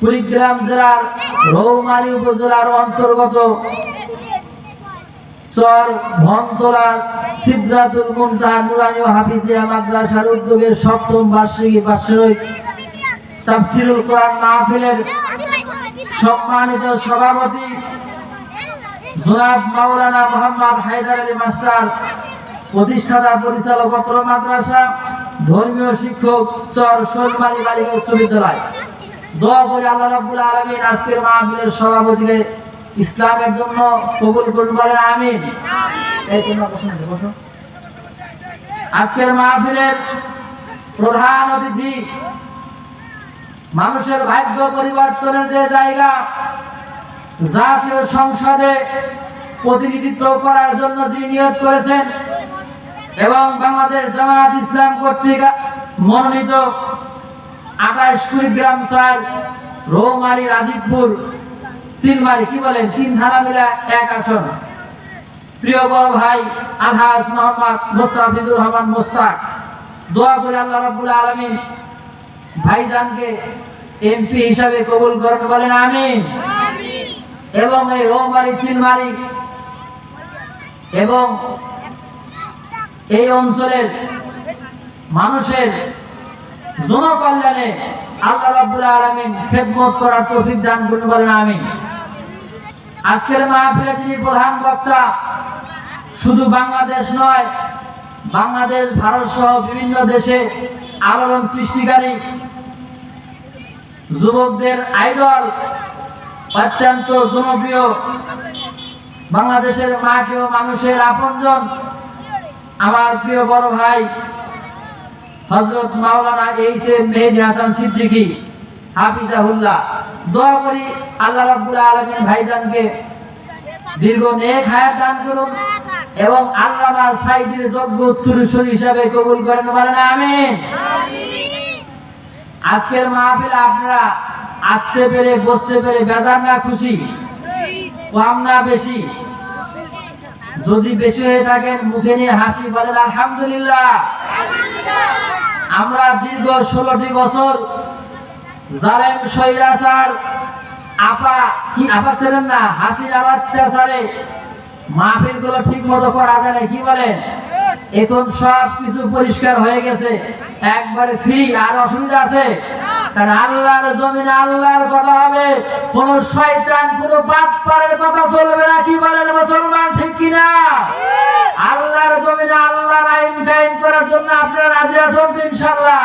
কুড়িগ্রাম জেলার রৌমালী উপজেলার অন্তর্গত সম্মানিত সভাপতি মাওলানা মোহাম্মদ হায়দার মাস্টার, প্রতিষ্ঠাতা পরিচালক মাদ্রাসা, ধর্মীয় শিক্ষক চর শৈলমারি বালিকা উচ্চ বিদ্যালয়। দোয়া করি আল্লাহ রাব্বুল আলামিন আজকের মাহফিলের সভাপতিকে ইসলামের জন্য কবুল করুন বলেন আমিন এই তোমরা বসো বসো। আজকের মাহফিলের প্রধান অতিথি মানুষের ভাগ্য পরিবর্তনের যে জায়গা জাতীয় সংসদে প্রতিনিধিত্ব করার জন্য যিনি নিয়োগ করেছেন এবং বাংলাদেশ জামাত ইসলাম কর্তৃক মনোনীত আঠাশ কুড়িগ্রাম চার রৌমারি রাজীবপুর সিলমারি কি বলেন? তিন থানা মিলে এক আসন। প্রিয় বড় ভাই আলহাজ মোহাম্মদ মোস্তাফিজুর রহমান মোস্তাক দোয়া করে আল্লাহ রাব্বুল আলামিন ভাইজানকে এমপি হিসাবে কবুল করেন বলেন আমিন। এবং এই রৌমারি চিলমারি এবং এই অঞ্চলের মানুষের জনকল্যাণে আল্লাহ রাব্বুল আলামিন খেদমত করার তৌফিক দান করুন বলেন, আমিন। আজকের মাহফিলে যিনি প্রধান বক্তা, শুধু বাংলাদেশ নয়, বাংলাদেশ, ভারত সহ বিভিন্ন দেশে আলোড়ন সৃষ্টিকারী যুবকদের আইডল, অত্যন্ত জনপ্রিয় বাংলাদেশের মাটি ও মানুষের আপনজন, আমার প্রিয় বড় ভাই হজরত মাওলানা এইচ এম মেহেদি হাসান সিদ্দিকী হাফিজাহুল্লাহ দোয়া করি আল্লাহ রাব্বুল আলামিন ভাইজানকে দীর্ঘ নেক হায়াত দান করুন এবং আল্লামা সাইদির যোগ্য উত্তরসূরি হিসাবে কবুল করেন বলেন আমিন। আজকের মাহফিলে আপনারা আসতে পেরে বসতে পেরে বেজার না খুশি? কম না বেশি? যদি বেশি হয়ে থাকেন মুখে নিয়ে হাসি বলেন আলহামদুলিল্লাহ। আমরা দীর্ঘ ষোলোটি বছর জালেম সৈরাচার আপা, কি, আপা ছিলেন না? হাসির অত্যাচারে মাহফিলগুলো ঠিক মতো করা যায় না কি বলেন? এখন সব কিছু পরিষ্কার হয়ে গেছে, একবারে ফ্রি আর অসুবিধা আছে? কারণ আল্লাহর জমিনে আল্লাহর কথা হবে, কোন শয়তান, কোন বাটপারের কথা চলবে না, কি বলেন মুসলমান, ঠিক কিনা? আল্লাহর জমিনে আল্লাহর আইন কায়েম করার জন্য আপনারা রাজি আছেন তো ইনশাআল্লাহ?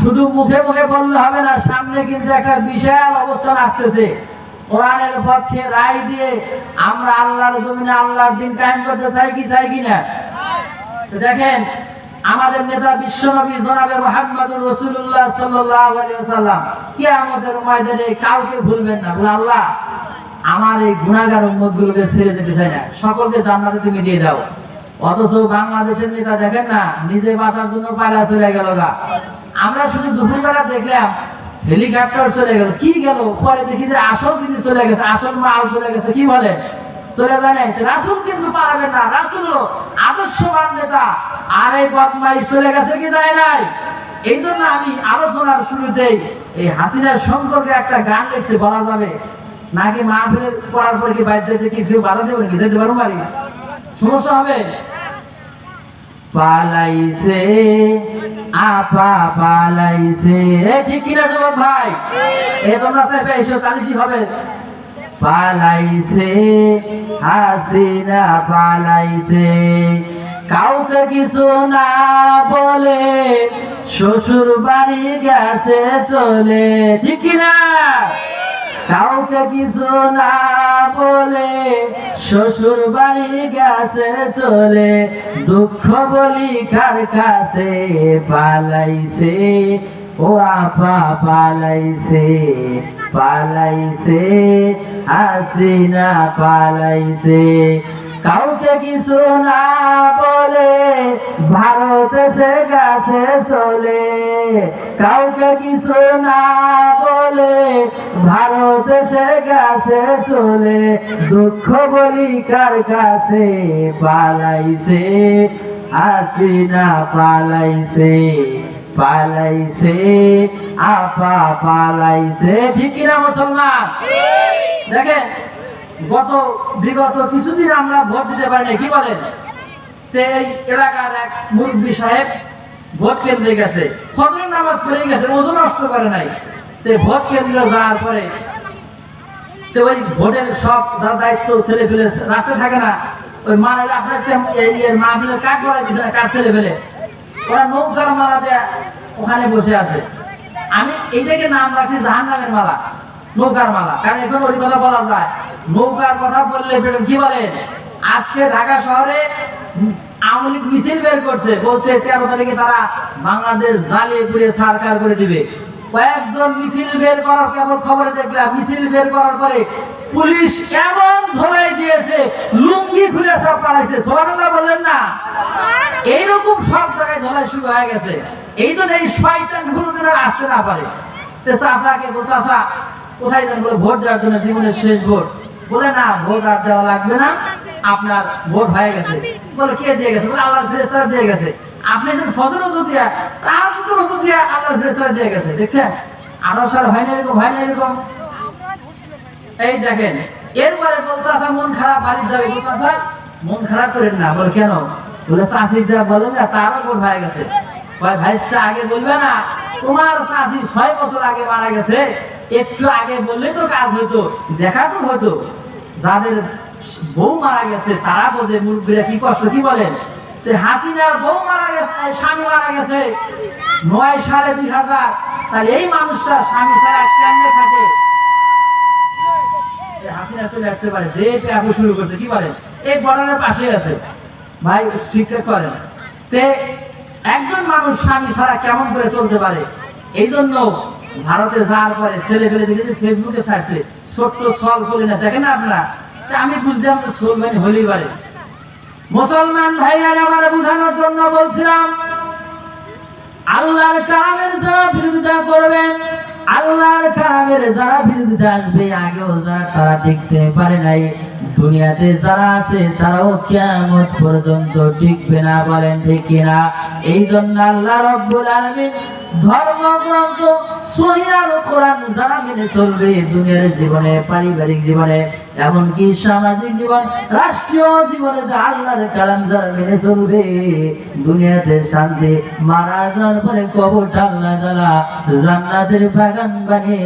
শুধু মুখে মুখে বললে হবে না, সামনে কিন্তু একটা বিশাল অবস্থান আসতেছে। কোরআনের পক্ষে রায় দিয়ে আমরা আল্লাহর জমিনে আল্লাহর দিন কায়েম করতে চাই কি চাই কি না? দেখেন, আমাদের নেতা বিশ্বনবী জনাবে মোহাম্মদুর রসুল্লাহ সাল্লাল্লাহু আলাইহি ওয়াসাল্লাম, কিয়ামতের ময়দানে কাউকে ভুলবেন না। বলে, আল্লাহ, আমার এই গুনাহগার উম্মতগুলোকে ছেড়ে যেতে চাই না। সকলকে জান্নাতে তুমি দিয়ে দাও। অথচ বাংলাদেশের নেতা দেখেন না নিজে বাঁচার জন্য পায়রা চলে গেল গা। আমরা শুধু দুপুরবেলা দেখলাম হেলিকপ্টার চলে গেল। কি গেল? পরে দেখি যে আসল জিনিস চলে গেছে, আসল মাল চলে গেছে, কি বলে? চলে জানে রাসুল কিন্তু পারাবেন না। রাসুল আদর্শবান নেতা। আর এই বদমাই চলে গেছে কি যায় নাই? এই জন্য আমি আলোচনার শুরুতেই এই হাসিনার সম্পর্কে একটা গান লিখছে, বলা যাবে। নাকি মাহফিলের করার পর কি বাইরে যেতে কি কেউ বাধা দেবেন কি যেতে পারব বাড়ি? সমস্যা হবে? পালাইছে আপা পালাইছে। এ ঠিক কিনা যুবক ভাই? এ তোমরা চাইবে এসব তালিশি হবে? পালাইছে হাসিনা পালাইছে। কাউকে কিছু না বলে শ্বশুর বাড়ি গেছে চলে। ঠিক কিনা? কাউকে কিছু না বলে শ্বশুর বাড়ি গেছে চলে, দুঃখ বলি কার কাছে পালাইছে? ও আপা, পালাইছে পালাইছে আসি না পালাইছে। কাউকে কিছু না বলে ভারত সে গেছে চলে। কাউকে কিছু না বলে ভারত সে গেছে চলে। দুঃখ বলি কার কাছে পালাইছে? হাসিনা পালাইছে পালাইছে আপা পালাইছে। ঠিক কিনা মুসলমান? দেখেন গত বিগত কিছুদিন আমরা ভোট দিতে পারি না কি বলেন? এই এলাকার এক মুরব্বী সাহেব ভোট কেন্দ্রে গেছে। ফজরের নামাজ পড়ে গেছে ওজন নষ্ট করে নাই। তে ভোট কেন্দ্রে যাওয়ার পরে তো ওই ভোটের সব দায়িত্ব ছেলে ফেলে রাস্তায় থাকে না। ওই মারা আপনার এই মাহফিলের কাঠ করাই দিচ্ছে না, কার ছেলে ফেলে ওরা নৌকার মালা দেয়া ওখানে বসে আছে। আমি এইটাকে নাম রাখছি জাহান নামের মালা। নৌকার মালা। কারণ এখন ওই কথা বলা যায়। নৌকার কথা বললে কি বলেন আজকে ঢাকা শহরে আওয়ামী লীগ মিছিল বের করছে। বলছে, তেরো তারিখে তারা বাংলাদেশ জ্বালিয়ে পুড়িয়ে সরকার করে দিবে। কয়েকজন মিছিল বের করার কেবল খবরে দেখলাম মিছিল বের করার পরে পুলিশ এমন ধরাই দিয়েছে, লুঙ্গি খুলে সব পালাইছে। সোহানাল্লাহ বললেন না। এইরকম সব জায়গায় ধলাই শুরু হয়ে গেছে। এই জন্য এই শয়তানগুলো যেন আসতে না পারে। তো চাচাকে চাচা কোথায় যান বলে ভোট দেওয়ার জন্য জীবনের শেষ ভোট? বলে, না, ভোট আর দেওয়া লাগবে না। আপনার ভোট হয়ে গেছে। বলে, কে দিয়ে গেছে? বলে, আল্লাহর ফেরেস্তারা দিয়ে গেছে। আপনি যখন ফজর রজু দিয়া, তার তো রজু দিয়া আল্লাহর ফেরেস্তারা দিয়ে গেছে। দেখছেন? আঠারো সাল হয় না এরকম, হয় না এরকম? এই দেখেন, এরপরে বলছে আচ্ছা মন খারাপ বাড়ি যাবে। বলছে আচ্ছা মন খারাপ করেন না। বলে, কেন? বলে চাষি যা বলে না, তারও ভোট হয়ে গেছে। কয় ভাইসটা আগে বলবে না। তোমার চাষি ছয় বছর আগে মারা গেছে। একটু আগে বললে তো কাজ হতো দেখা তো হতো। যাদের বউ মারা গেছে, তারা বোঝে মুরব্বীরা কি কষ্ট, কি বলেন হাসিনার বউ মারা গেছে স্বামী মারা গেছে, নয় সাড়ে দুই হাজার। তাহলে এই মানুষটা স্বামী ছাড়া কেমনে থাকে? হাসিনা চলে আসতে পারে, যে শুরু করছে, কি পাশে ভাই করেন তে একজন মানুষ স্বামী ছাড়া কেমন করে চলতে পারে? এই জন্য ভারতে যাওয়ার পরে ছেলে ফেলে দেখেছি ফেসবুকে ছাড়ছে, ছোট্ট সল করে না, দেখেন আপনারা? তা আমি বুঝলাম যে সোল মানে হলেই পারে মুসলমান ভাইরা আমার বোঝানোর জন্য বলছিলাম, আল্লাহর কালামের যারা বিরোধিতা করবেন আল্লাহর কালামের যারা বিরোধিতা আসবে, আগেও যারা তারা টিকতে পারে নাই। দুনিয়াতে যারা আছে, তারাও কিয়ামত পর্যন্ত টিকবে না, বলেন ঠিক কিনা? এই জন্য আল্লাহ রব্বুল আলামিন ধর্মগ্রন্থ কোরআন যারা মেনে চলবে দুনিয়ার জীবনে, পারিবারিক জীবনে, এমনকি সামাজিক জীবন, রাষ্ট্রীয় জীবনে আল্লাহর কালাম যারা মেনে চলবে, দুনিয়াতে শান্তি, মারা যাওয়ার পরে কবরটা আল্লাহ জান্নাতের বাগান বানিয়ে